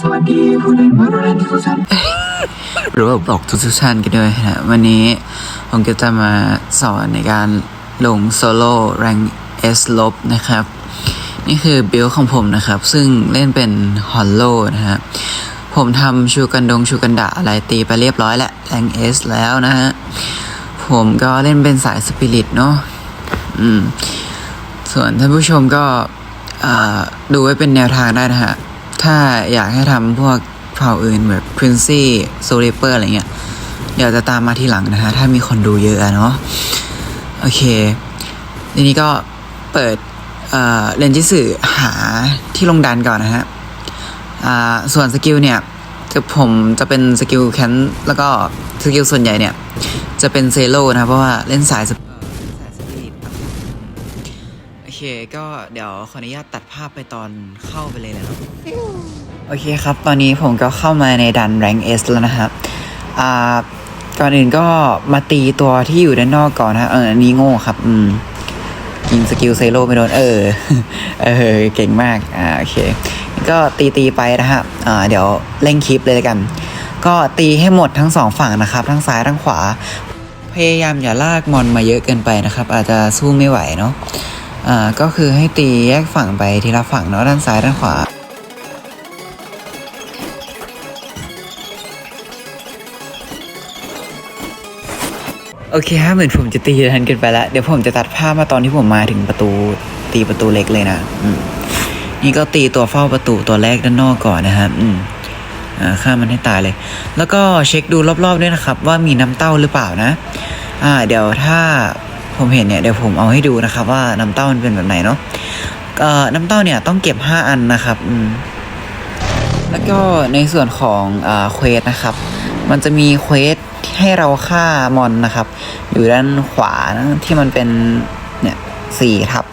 สวัสดีผู้เล่นวอลเลนทุกท่านหรือว่าบอกทุกท่านกันด้วยนะวันนี้ผมก็จะมาสอนในการลงโซโล่แรง S ลบนะครับ นี่คือบิลของผมนะครับ ซึ่งเล่นเป็นฮอลโลนะฮะผมทำชูกันดงชูกันดะอะไรตีไปเรียบร้อยแล้วแรง S แล้วนะฮะผมก็เล่นเป็นสายสปิริตเนาะอืมส่วนท่านผู้ชมก็ดูไว้เป็นแนวทางได้นะฮะ ถ้าอยากให้ทำพวกเผ่าอื่นแบบ Quincy s o l i p e r อะไรเงี้ย เดี๋ยวจะตามมาทีหลังนะฮะ ถ้ามีคนดูเยอะเนาะ โอเค ทีนี้ก็เปิดเเรนจิสึหาที่ลงดันก่อนนะฮะส่วนสกิลเนี่ยจะผมจะเป็นสกิลแคนแล้วก็สกิลส่วนใหญ่เนี่ย จะเป็นเซโลนะเพราะว่าเล่นสายส เค ก็เดี๋ยวขออนุญาตตัดภาพไปตอนเข้าไปเลยนะครับ โอเคครับ ตอนนี้ผมก็เข้ามาในดันแรงเอสแล้วนะครับ อ่า ก่อนอื่นก็มาตีตัวที่อยู่ด้านนอกก่อนนะเอออันนี้โง่ครับ อืมยิงสกิลเซโลไม่โดน เออ เออ เก่งมาก อ่า โอเค ก็ตีตีไปนะฮะ อ่า เดี๋ยวเร่งคลิปเลยลกัน ก็ตีให้หมดทั้งสองฝั่งนะครับ ทั้งซ้ายทั้งขวา พยายามอย่าลากมอนมาเยอะเกินไปนะครับ อาจจะสู้ไม่ไหวเนาะ อ่าก็คือให้ตีแยกฝั่งไปทีละฝั่งเนาะด้านซ้ายด้านขวาโอเคฮะเหมือนผมจะตีทันกินไปแล้ว เดี๋ยวผมจะตัดภาพมาตอนที่ผมมาถึงประตูตีประตูเล็กเลยนะอืมนี่ก็ตีตัวเฝ้าประตูตัวแรกด้านนอกก่อนนะครับอืมอ่าฆ่ามันให้ตายเลย แล้วก็เช็คดูรอบๆด้วยนะครับ ว่ามีน้ำเต้าหรือเปล่านะ อ่า เดี๋ยวถ้า ผมเห็นเนี่ยเดี๋ยวผมเอาให้ดูนะครับ ว่าน้ำเต้ามันเป็นแบบไหนเนาะน้ำเต้าเนี่ยต้องเก็บห้าอันนะครับแล้วก็ในส่วนของเควสนะครับ มันจะมีเควสให้เราฆ่ามอนนะครับ อยู่ด้านขวานะที่มันเป็นเนี่ยสี่ทับ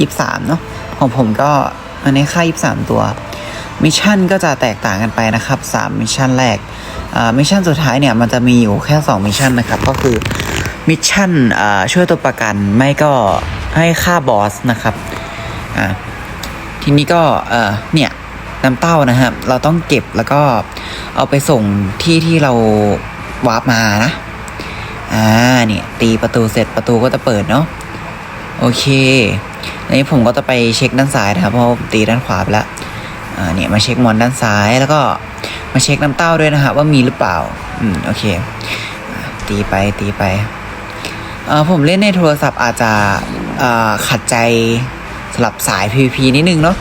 ยี่สามเนาะของผมก็อันนี้ค่ายี่สามตัวมิชชั่นก็จะแตกต่างกันไปนะครับสามมิชชั่นแรกมิชชั่นสุดท้ายเนี่ยมันจะมีอยู่แค่สองมิชชั่นนะครับ ก็คือ มิชชั่นช่วยตัวประกันไม่ก็ให้ฆ่าบอสนะครับอ่าทีนี้ก็เออเนี่ยน้ำเต้านะครับ เราต้องเก็บแล้วก็เอาไปส่งที่ที่เราวาร์ปมานะ อ่าเนี่ยตีประตูเสร็จประตูก็จะเปิดเนาะโอเคอันนี้ผมก็จะไปเช็คด้านซ้ายนะครับเพราะตีด้านขวาไปแล้วอ่าเนี่ยมาเช็คมอนด้านซ้ายแล้วก็มาเช็คน้ำเต้าด้วยนะครับว่ามีหรือเปล่า อืมโอเค ตีไปตีไป ผมเล่นในโทรศัพท์อาจจะขัดใจสำหรับสาย PVP นิดนึงเนาะ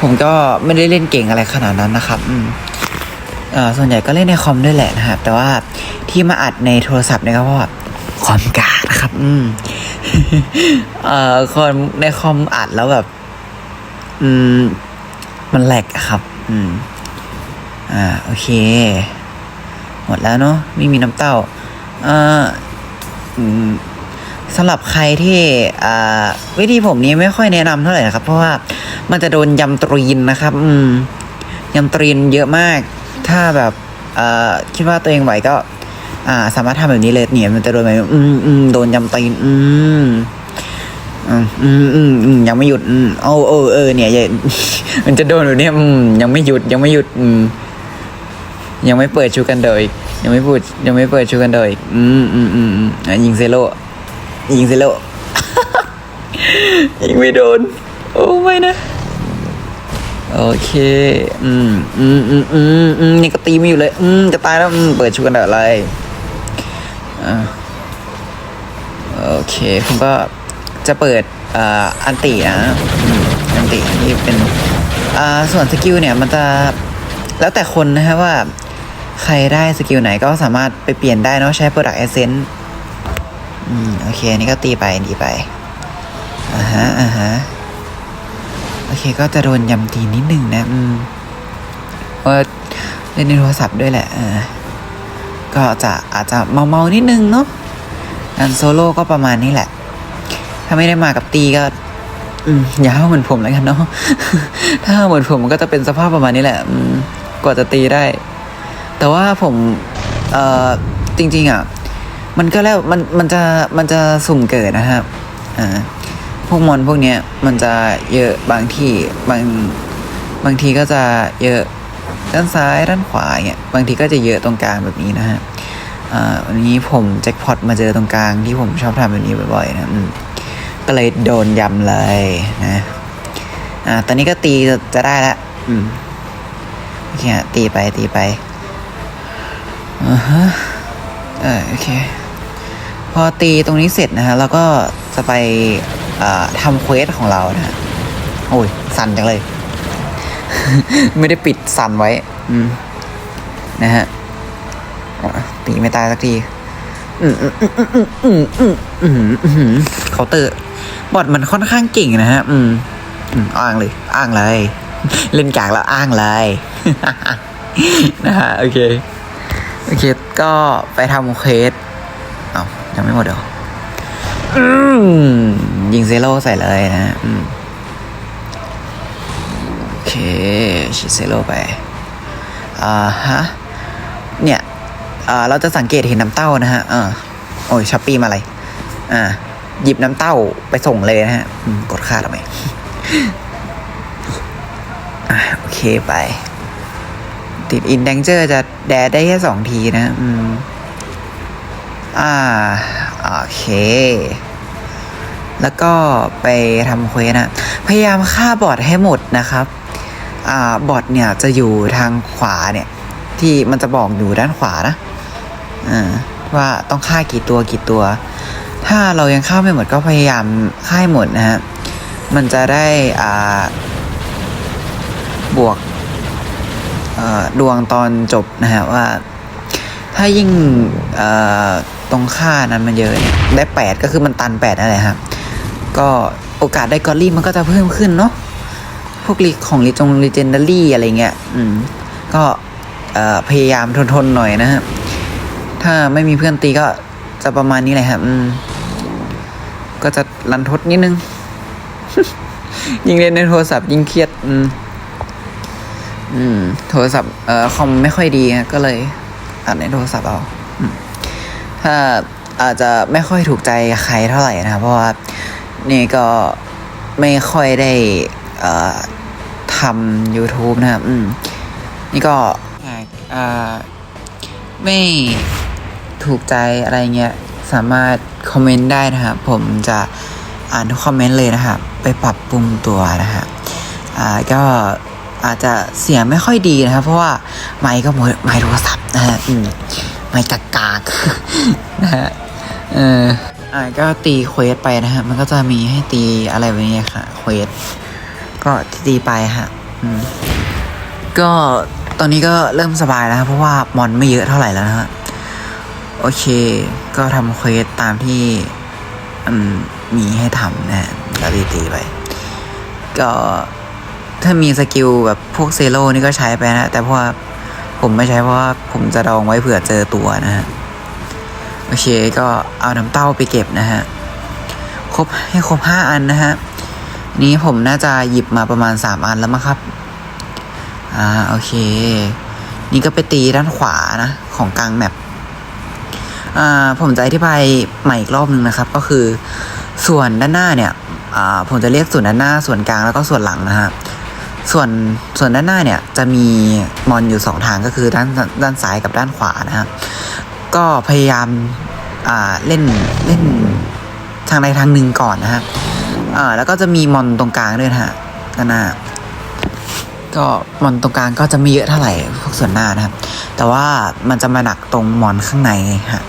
ผมก็ไม่ได้เล่นเก่งอะไรขนาดนั้นนะครับอืมส่วนใหญ่ก็เล่นในคอมด้วยแหละนะครับ แต่ว่าที่มาอัดในโทรศัพท์เนี่ยก็เพราะว่าคอมกากนะครับ อืมเอ่อคอมในคอมอัดแล้วแบบ อืม มันแหลกครับ อืม อ่า โอเค หมดแล้วเนาะไม่มีน้ำเต้า เอ่อ อืม สำหรับใครที่วิธีผมนี้ไม่ค่อยแนะนำเท่าไหร่นะครับ เพราะว่ามันจะโดนยำตรีนนะครับ อืมยำตรีนเยอะมาก ถ้าแบบคิดว่าตัวเองไหวก็ อ่า สามารถทำแบบนี้เลยเนี่ย มันจะโดนแบบอืมอืมโดนยำตรีนอืมอืมอืมอืมอืมยังไม่หยุดอืมเอาเออเออเนี่ยมันจะโดนแบบเนี้ยอืมยังไม่หยุดยังไม่หยุดอืมยังไม่เปิดชูกันเดยยังไม่พูดยังไม่เปิดชูกันเดยอืมอืมอืมอืมยิงเซโล ยิงเซโลยิงไม่โดน โอ้ไม่นะ โอเค อืม อืมอืมอืมอืมนี่ก็ตีไม่อยู่เลย อืม จะตายแล้ว อืม เปิดชูกันได้อะไร อ่า โอเค ผมก็จะเปิดอ่าอันตินะอืมอันติที่เป็น อ่า ส่วนสกิลเนี่ย มันจะ แล้วแต่คนนะฮะว่าใครได้สกิลไหนก็สามารถไปเปลี่ยนได้เนาะใช้ Product Essence อืมโอเคอันนี่ก็ตีไปตีไปอ่าฮะอ่าฮะโอเคก็จะโดนยำตีนิดหนึ่งนะอืมว่าเล่นในโทรศัพท์ด้วยแหละอ่าก็จะอาจจะเมาเมานิดนึงเนาะอันโซโล่ก็ประมาณนี้แหละ ถ้าไม่ได้มากับตีก็อย่าห้เหมือนผมแล้วกันเนาะ ถ้าเหมือนผมมันก็จะเป็นสภาพประมาณนี้แหละกว่าจะตีได้ แต่ว่าผม เอ่อ จริง ๆ อะ มันก็แล้วมันมันจะมันจะสุ่มเกิดนะครับอ่าพวกมอนพวกเนี้ยมันจะเยอะบางที่บางบางทีก็จะเยอะด้านซ้ายด้านขวาเงี้ยบางทีก็จะเยอะตรงกลางแบบนี้นะฮะอ่าวันนี้ผมแจ็คพอตมาเจอตรงกลางที่ผมชอบทำแบบนี้บ่อยๆนะก็เลยโดนยำเลยนะอ่าตอนนี้ก็ตีจะได้ละอืมโอเคตีไปตีไปอ่าฮะเออโอเค พอตีตรงนี้เสร็จนะฮะเราก็จะไปทำเควสของเรานะฮะโอ้ย สั่นจังเลย ไม่ได้ปิดสั่นไว้นะฮะตีไม่ตายสักทีเขาเตอร์บอดมันค่อนข้างเก่งนะฮะ อืมอ้างเลย อ้างเลย เล่นกากแล้วอ้างเลยนะฮะ โอเค โอเค ก็ไปทำเควส ยังไม่หมดเดี๋ยวอืมยิงเซโร่ใส่เลยนะโอเคชิดเซโร่ไป อ่าฮะ เนี่ย อ่า เราจะสังเกตเห็นน้ำเต้านะฮะ อ่า โอ้ยช้อปปี้มาอะไร อ่า หยิบน้ำเต้าไปส่งเลยนะฮะ กดค่าทำไมอ่าโอเคไป ติดอินแดงเจอร์จะแดดได้แค่สองทีนะ อืม อ่า โอเค แล้วก็ไปทำเควสนะ พยายามฆ่าบอทให้หมดนะครับ อ่า บอทเนี่ยจะอยู่ทางขวาเนี่ย ที่มันจะบอกอยู่ด้านขวานะ อ่า ว่าต้องฆ่ากี่ตัวกี่ตัว ถ้าเรายังฆ่าไม่หมดก็พยายามฆ่าให้หมดนะฮะ มันจะได้ อ่า บวกดวงตอนจบนะฮะว่า ถ้ายิ่งเอ่อ ตรงค่านั้นมันเยอะเนี่ยได้แปดก็คือมันตันแปดนั่นแหละครับก็โอกาสได้กอลลี่มันก็จะเพิ่มขึ้นเนาะพวกลีของลีจงลีเจนดารี่อะไรเงี้ยอืมก็พยายามทนๆหน่อยนะฮะถ้าไม่มีเพื่อนตีก็จะประมาณนี้แหละครับอืมก็จะรันทดนิดนึง ยิ่งเล่นในโทรศัพท์ยิ่งเครียด อืมอืม โทรศัพท์เอ่อคอมไม่ค่อยดีก็เลยอัดในโทรศัพท์เอา ถ้าอาจจะไม่ค่อยถูกใจใครเท่าไหร่นะครับ เพราะว่านี่ก็ไม่ค่อยได้ทำ YouTube นะครับอืมนี่ก็ไม่ถูกใจอะไรเงี้ย สามารถคอมเมนต์ได้นะครับ ผมจะอ่านทุกคอมเมนต์เลยนะครับ ไปปรับปรุงตัวนะฮะก็อาจจะเสียงไม่ค่อยดีนะครับ เพราะว่าไมค์ก็ไมค์โทรศัพท์นะฮะอืม ไมค์กากากนะฮะเอออ่าก็ตีเควสไปนะฮะ มันก็จะมีให้ตีอะไรแบบนี้ค่ะเควสก็ตีไปฮะอืมก็ตอนนี้ก็เริ่มสบายแล้วครับเพราะว่ามอนไม่เยอะเท่าไหร่แล้วนะฮะโอเค ก็ทำเควสตามที่มีให้ทำนะฮะแล้วตีตีไป ก็ถ้ามีสกิลแบบพวกเซโร่นี่ก็ใช้ไปนะ แต่เพราะว่า ผมไม่ใช้เพราะว่าผมจะดองไว้เผื่อเจอตัวนะฮะ โอเคก็เอาน้ำเต้าไปเก็บนะฮะ ครบให้ครบห้าอันนะฮะ นี้ผมน่าจะหยิบมาประมาณสามอันแล้วมั้งครับ อ่าโอเค นี่ก็ไปตีด้านขวานะของกลางแมปอ่าผมจะอธิบายใหม่อีกรอบหนึ่งนะครับ ก็คือส่วนด้านหน้าเนี่ยอ่าผมจะเรียกส่วนด้านหน้าส่วนกลางแล้วก็ส่วนหลังนะฮะ ส่วนส่วนด้านหน้าเนี่ยจะมีมอนอยู่สองทางก็คือด้านด้านซ้ายกับด้านขวานะฮะก็พยายามอ่าเล่นเล่นทางใดทางหนึ่งก่อนนะฮะอ่าแล้วก็จะมีมอนตรงกลางด้วยนะฮะด้านหน้าก็มอนตรงกลางก็จะไม่เยอะเท่าไหร่พวกส่วนหน้านะครับ แต่ว่ามันจะมาหนักตรงมอนข้างในฮะ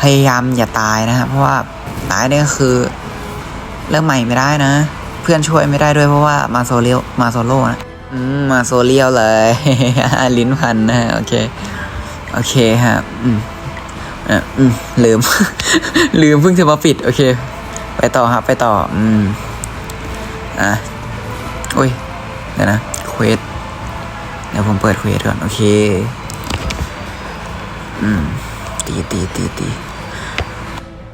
พยายามอย่าตายนะครับเพราะว่าตายเนี่ยก็คือเริ่มใหม่ไม่ได้นะ เพื่อนช่วยไม่ได้ด้วยเพราะว่ามาโซเลียวมาโซโล่นะอืมมาโซเลียวเลย ลิ้นพันนะโอเค โอเคครับอืมอะอืมลืม ลืมเพิ่งจะมาปิด โอเค ไปต่อครับ ไปต่อ อืม อะโอ้ยเดี๋ยวนะเควสเดี๋ยวผมเปิดเควสก่อน โอเค อืม ตีตีตีตี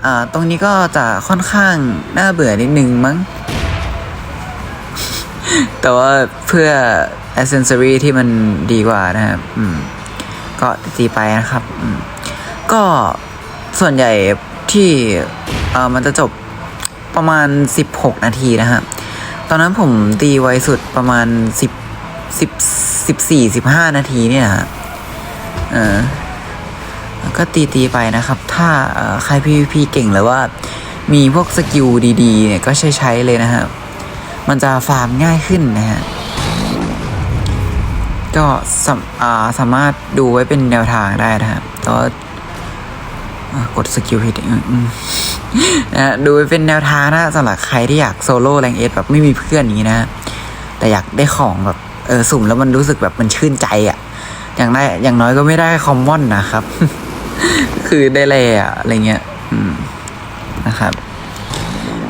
อ่า ตรงนี้ก็จะค่อนข้างน่าเบื่อนิดนึงมั้ง แต่ว่าเพื่อ accessory ที่มันดีกว่านะครับ อืม ก็ตีไปนะครับ อืม ก็ส่วนใหญ่ที่เออมันจะจบประมาณ 16 นาทีนะฮะตอนนั้นผมตีไวสุดประมาณ 10 10สิบสี่สิบห้านาทีเนี่ยเออก็ตีตีไปนะครับ ถ้าใคร PVP เก่งหรือว่ามีพวกสกิลดีๆเนี่ยก็ใช้ใช้เลยนะฮะ มันจะฟาร์มง่ายขึ้นนะฮะก็สามาสามารถดูไว้เป็นแนวทางได้นะครับแต่ว่าอ่ากดสกิลผิดนะดูไว้เป็นแนวทางนะสำหรับใครที่อยากโซโล่แรงเอสแบบไม่มีเพื่อนอย่างนี้นะ แต่อยากได้ของแบบเออสุ่มแล้วมันรู้สึกแบบมันชื่นใจอะ่ะ อย่างได้อย่างน้อยก็ไม่ได้คอมมอนนะครับ คือได้เลยอะอะไรเงี้ยนะครับ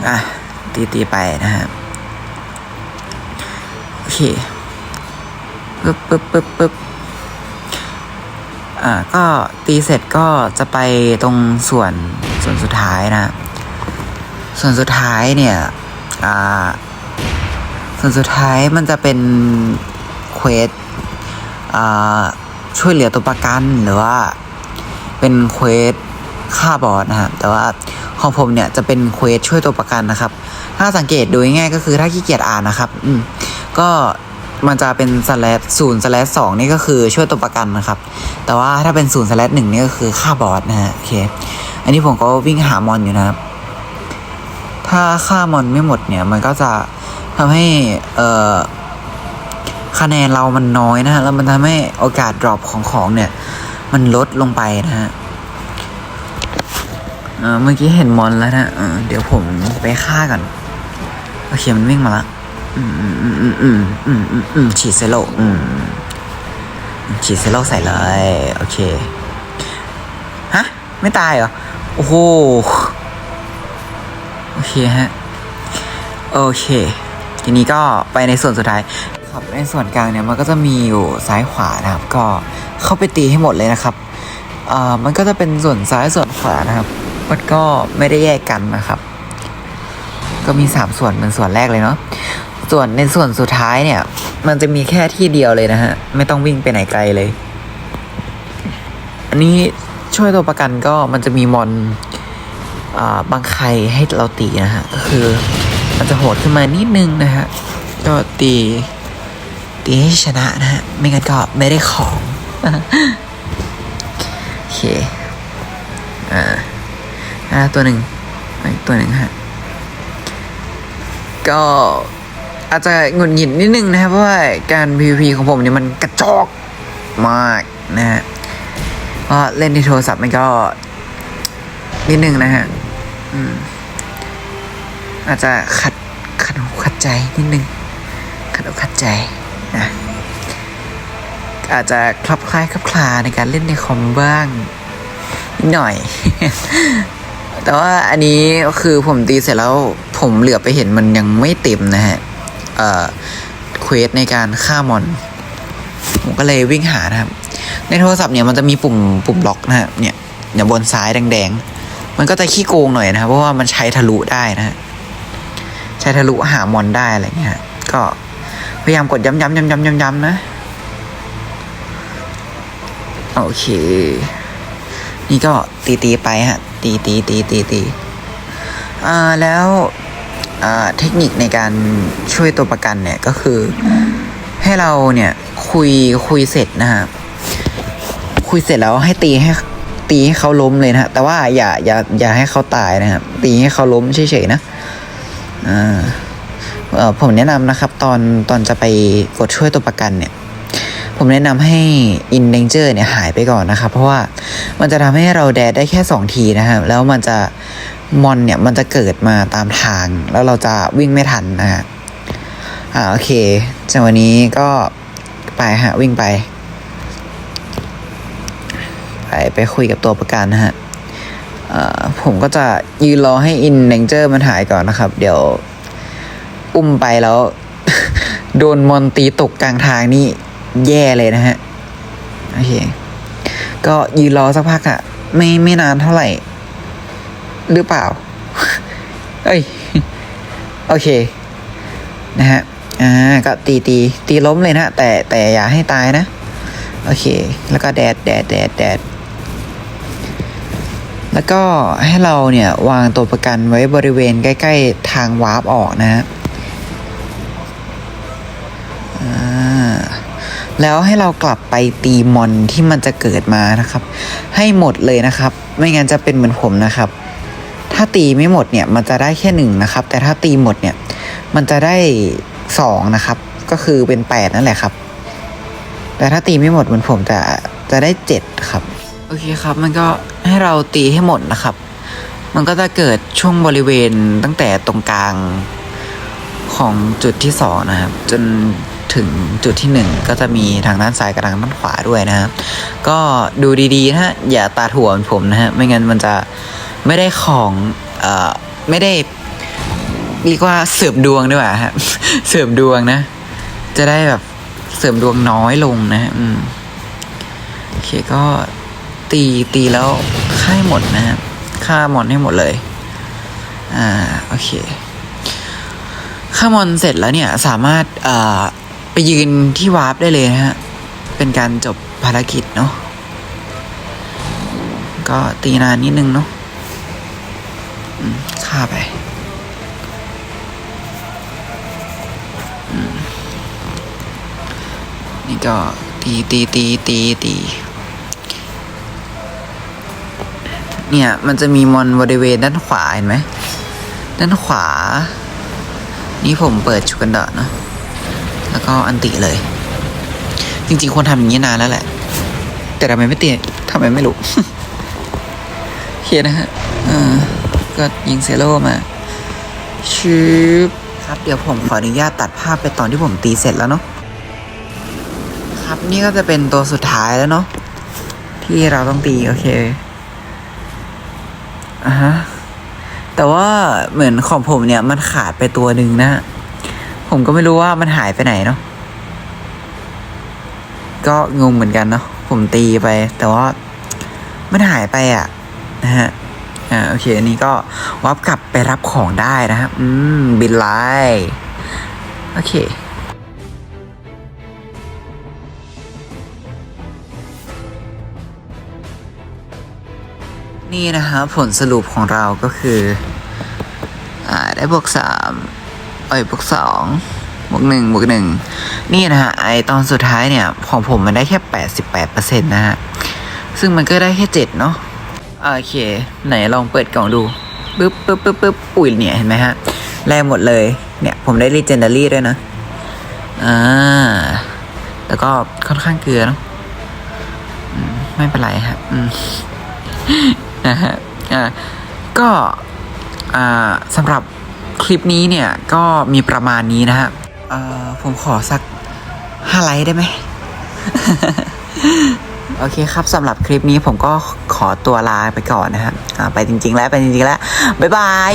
อะตีตีไปนะฮะโอ เคปึ๊บปึ๊บปึ๊บปึ๊บอ่าก็ตีเสร็จก็จะไปตรงส่วนส่วนสุดท้ายนะ ส่วนสุดท้ายเนี่ยอ่าส่วนสุดท้ายมันจะเป็นเควสอ่าช่วยเหลือตัวประกันหรือว่า เป็นเควสฆ่าบอสนะครับแต่ว่าของผมเนี่ยจะเป็นเควสช่วยตัวประกันนะครับ ถ้าสังเกตดูง่ายก็คือถ้าขี้เกียจอ่านนะครับ อืม ก็มันจะเป็นสแลศูนย์สแลสองนี่ก็คือช่วยตัวประกันนะครับ แต่ว่าถ้าเป็นศูนย์สแลดหนึ่งนี่ก็คือฆ่าบอสนะฮะโอเค อันนี้ผมก็วิ่งหามอนอยู่นะครับ ถ้าฆ่ามอนไม่หมดเนี่ย มันก็จะทำให้เอ่อคะแนนเรามันน้อยนะฮะแล้วมันทำให้โอกาสดรอปของของเนี่ย มันลดลงไปนะฮะเมื่อกี้เห็นมอนแล้วนะเเดี๋ยวผมไปฆ่าก่อนโอเคมันวิ่งมาละืมอืมอืมอืมฉีดเซโลอืมฉีดเซโลใส่เลย โอเค ฮะ ไม่ตายเหรอ โอ้โห โอเคฮะ โอเค ทีนี้ก็ไปในส่วนสุดท้ายครับในส่วนกลางเนี่ยมันก็จะมีอยู่ซ้ายขวานะครับ ก็เข้าไปตีให้หมดเลยนะครับเอ่อมันก็จะเป็นส่วนซ้ายส่วนขวานะครับ มันก็ไม่ได้แยกกันนะครับ ก็มี 3 ส่วนเหมือนส่วนแรกเลยเนาะ ส่วนในส่วนสุดท้ายเนี่ย มันจะมีแค่ที่เดียวเลยนะฮะ ไม่ต้องวิ่งไปไหนไกลเลย อันนี้ช่วยตัวประกันก็มันจะมีมอนอ่าบางใครให้เราตีนะฮะ ก็คือมันจะโหดขึ้นมานิดนึงนะฮะ ก็ตีตีให้ชนะนะฮะ ไม่งั้นก็ไม่ได้ของโอเค อ่าอ่าตัวหนึ่งอีกตัวหนึ่งฮะ ก็ อาจจะหงุดหงิดนิดนึงนะครับเพราะว่าการ PVP ของผมเนี่ยมันกระจอกมากนะฮะเพราะเล่นที่โทรศัพท์มันก็ นิดนึงนะฮะอืมอาจจะขัดขัดหูขัดใจนิดนึงขัดอกขัดใจนะอาจจะคลับคล้ายคลับคลาในการเล่นในคอมบ้างหน่อย แต่ว่าอันนี้คือผมตีเสร็จแล้วผมเหลือไปเห็นมันยังไม่เต็มนะฮะ เควสในการฆ่ามอน ผมก็เลยวิ่งหานะครับ ในโทรศัพท์เนี่ยมันจะมีปุ่มปุ่มล็อกนะฮะเนี่ยเนี่ยบนซ้ายแดงๆ มันก็จะขี้โกงหน่อยนะครับ เพราะว่ามันใช้ทะลุได้นะฮะใช้ทะลุหามอนได้อะไรเงี้ยก็พยายามกดย้ำๆย้ำๆย้ำๆย้ำๆนะ โอเค นี่ก็ตีตีไปฮะ ตีตีตีตีตีอ่าแล้ว เทคนิคในการช่วยตัวประกันเนี่ยก็คือให้เราเนี่ยคุยคุยเสร็จนะฮะคุยเสร็จแล้วให้ตีให้ตีให้เขาล้มเลยนะฮะแต่ว่าอย่าอย่าอย่าให้เขาตายนะครับตีให้เขาล้มเฉยๆนะอ่าเออผมแนะนำนะครับ ตอนตอนจะไปกดช่วยตัวประกันเนี่ย ผมแนะนำให้ in danger เนี่ยหายไปก่อนนะครับ เพราะว่ามันจะทำให้เราแดดได้แค่สองทีนะครับ แล้วมันจะ มอนเนี่ยมันจะเกิดมาตามทาง แล้วเราจะวิ่งไม่ทันนะฮะอ่าโอเคจังวะนี้ก็ไปฮะวิ่งไป ไปไปคุยกับตัวประกันนะฮะอ่อผมก็จะยืนรอให้ in danger มันหายก่อนนะครับ เดี๋ยว อุ้มไปแล้ว โดนมอนตีตกกลางทางนี่แย่เลยนะฮะ โอเค ก็ยืนรอสักพักอะไม่ไม่นานเท่าไหร่ หรือเปล่า เอ้ย โอเค นะฮะ อ่า ก็ตีตีตีล้มเลยนะ แต่แต่อย่าให้ตายนะ โอเค แล้วก็แดดแดดแดดแดด แล้วก็ให้เราเนี่ย วางตัวประกันไว้บริเวณใกล้ ๆ ทางวาร์ปออกนะฮะอ่าแล้วให้เรากลับไปตีมอนที่มันจะเกิดมานะครับ ให้หมดเลยนะครับ ไม่งั้นจะเป็นเหมือนผมนะครับ ถ้าตีไม่หมดเนี่ยมันจะได้แค่หนึ่งนะครับ แต่ถ้าตีหมดเนี่ยมันจะได้สองนะครับ ก็คือเป็นแปดนั่นแหละครับ แต่ถ้าตีไม่หมดเหมือนผมจะจะได้เจ็ดครับ โอเคครับ มันก็ให้เราตีให้หมดนะครับ มันก็จะเกิดช่วงบริเวณตั้งแต่ตรงกลางของจุดที่สองนะครับ จนถึงจุดที่หนึ่งก็จะมีทางด้านซ้ายกับทางด้านขวาด้วยนะครับ ก็ดูดีๆนะฮะอย่าตาถั่วเหมือนผมนะฮะไม่งั้นมันจะ ไม่ได้ของเอ่อไม่ได้เรียกว่าเสริมดวงด้วยฮะเสริมดวงนะ จะได้แบบเสริมดวงน้อยลงนะฮะอืมโอเคก็ตีตีแล้วค่ายหมดนะฮะฆ่ามอนให้หมดเลย อ่าโอเคฆ่ามอนเสร็จแล้วเนี่ยสามารถเอ่อไปยืนที่วาร์ปได้เลยนะฮะเป็นการจบภารกิจเนาะก็ตีนานนิดนึงเนาะ ฆ่าไปนี่ก็ตีตีตีตีตีเนี่ยมันจะมีมอนบริเวณด้านขวาเห็นไหมด้านขวา นี่ผมเปิดชุกันดาะเนอะแล้วก็อันติเลย จริงๆควรทำอย่างนี้นานแล้วแหละ แต่ทำไมไม่เตีทำไมไม่รู้โอเคนะฮะเออ ก็ยิงเซโร่มาชืบครับเดี๋ยวผมขออนุญาตตัดภาพไปตอนที่ผมตีเสร็จแล้วเนาะครับนี่ก็จะเป็นตัวสุดท้ายแล้วเนาะที่เราต้องตีโอเคอะฮะแต่ว่าเหมือนของผมเนี่ยมันขาดไปตัวหนึ่งนะ ผมก็ไม่รู้ว่ามันหายไปไหนเนาะก็งงเหมือนกันเนาะผมตีไป แต่ว่ามันหายไปอะนะฮะ อ่าโอเค อันนี้ก็วับกลับไปรับของได้นะครับ อืม บินไลโอเคนี่นะฮะผลสรุปของเราก็คืออ่าได้บวกสามเอ้ยบวกสองบวกหนึ่งบวกหนึ่งนี่นะฮะไอตอนสุดท้ายเนี่ย ของผมมันได้แค่แปดสิบแปดเปอร์เซ็นต์นะฮะ ซึ่งมันก็ได้แค่เจ็ดเนาะ โอเค ไหนลองเปิดกล่องดูปึ๊บปึ๊บปึ๊บปึ๊บอุ้ยเนี่ยเห็นไหมฮะ แรงหมดเลย เนี่ย ผมได้ legendary ด้วยนะ อ่า แล้วก็ค่อนข้างเกลือเนาะไม่เป็นไรฮะอืมนะฮะ อ่า ก็ อ่าสำหรับคลิปนี้เนี่ย ก็มีประมาณนี้นะฮะอ่าผมขอสักห้าไลค์ได้ไหม โอเคครับสำหรับคลิปนี้ผมก็ ขอตัวลาไปก่อนนะฮะอ่าไปจริง ๆ แล้วไปจริงๆแล้วบ๊ายบาย